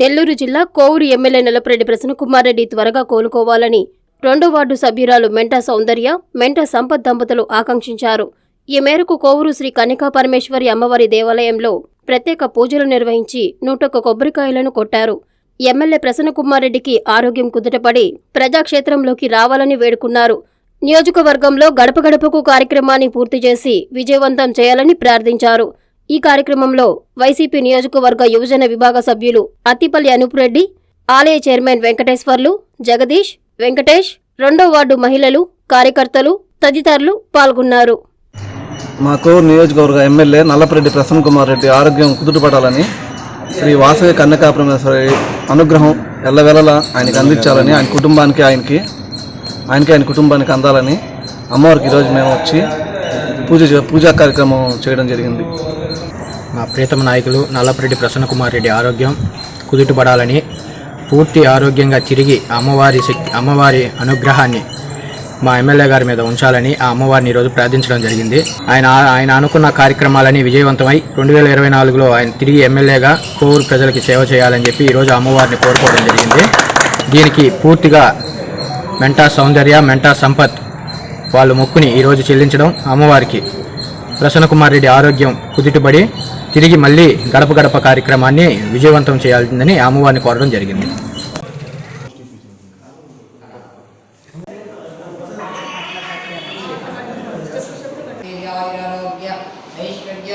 నెల్లూరు జిల్లా కోవూరు ఎమ్మెల్యే నల్లపరెడ్డి ప్రసన్నకుమార్ రెడ్డి త్వరగా కోలుకోవాలని రెండో వార్డు సభ్యురాలు మెంటా సౌందర్య మెంటా సంపత్ దంపతులు ఆకాంక్షించారు. ఈ మేరకు కోవూరు శ్రీ కన్నికా పరమేశ్వరి అమ్మవారి దేవాలయంలో ప్రత్యేక పూజలు నిర్వహించి నూటొక్క కొబ్బరికాయలను కొట్టారు. ఎమ్మెల్యే ప్రసన్నకుమార్ రెడ్డికి ఆరోగ్యం కుదుటపడి ప్రజాక్షేత్రంలోకి రావాలని వేడుకున్నారు. నియోజకవర్గంలో గడప గడపకు కార్యక్రమాన్ని పూర్తి చేసి విజయవంతం చేయాలని ప్రార్థించారు. ఈ కార్యక్రమంలో వైసీపీ నియోజకవర్గ యువజన విభాగ సభ్యులు అత్తిపల్లి అనుపురెడ్డి ఆలయ చైర్మన్ వెంకటేశ్వర్లు జగదీష్ వెంకటేష్ రెండో వార్డు మహిళలు కార్యకర్తలు తదితరులు పాల్గొన్నారు. మాకు నియోజకవర్గ ఎమ్మెల్యే నల్లపరెడ్డి ప్రసన్న కుమార్ రెడ్డి ఆరోగ్యం కుదుటపడాలని శ్రీ వాసవి కన్యకాపరమేశ్వరి అనుగ్రహం ఎల్లవెల్లలా ఆయనకి అందించాలని ఆయన కుటుంబానికి ఆయనకి ఆయనకి ఆయన కుటుంబానికి అందాలని అమ్మవారికి ఈరోజు మేము వచ్చి పూజ పూజా కార్యక్రమం చేయడం జరిగింది. మా ప్రీతమ నాయకులు నల్లపరెడ్డి ప్రసన్నకుమార్ రెడ్డి ఆరోగ్యం కుదుటపడాలని పూర్తి ఆరోగ్యంగా తిరిగి అమ్మవారి శక్తి అమ్మవారి అనుగ్రహాన్ని మా ఎమ్మెల్యే గారి మీద ఉంచాలని ఆ అమ్మవారిని ఈరోజు ప్రార్థించడం జరిగింది. ఆయన ఆయన అనుకున్న కార్యక్రమాలని విజయవంతమై రెండు వేల ఇరవై నాలుగులో ఆయన తిరిగి ఎమ్మెల్యేగా కోవూరు ప్రజలకి సేవ చేయాలని చెప్పి ఈరోజు అమ్మవారిని కోరుకోవడం జరిగింది. దీనికి పూర్తిగా మెంటా సౌందర్య మెంటా సంపత్ వాళ్ళు మొక్కుని ఈరోజు చెల్లించడం అమ్మవారికి ప్రసన్నకుమార్ రెడ్డి ఆరోగ్యం కుదుటబడి తిరిగి మళ్ళీ గడప గడప కార్యక్రమాన్ని విజయవంతం చేయాల్సిందని అమ్మవారిని కోరడం జరిగింది ఆరోగ్య ఐశ్వర్య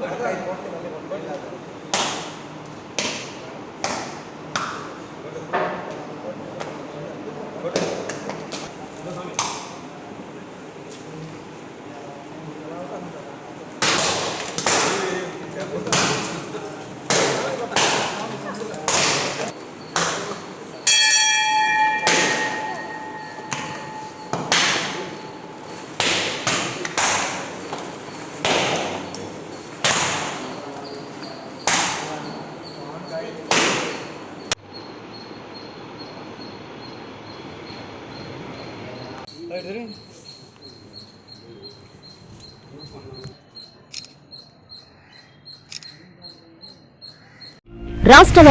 Gracias. Good. రాష్ట్ర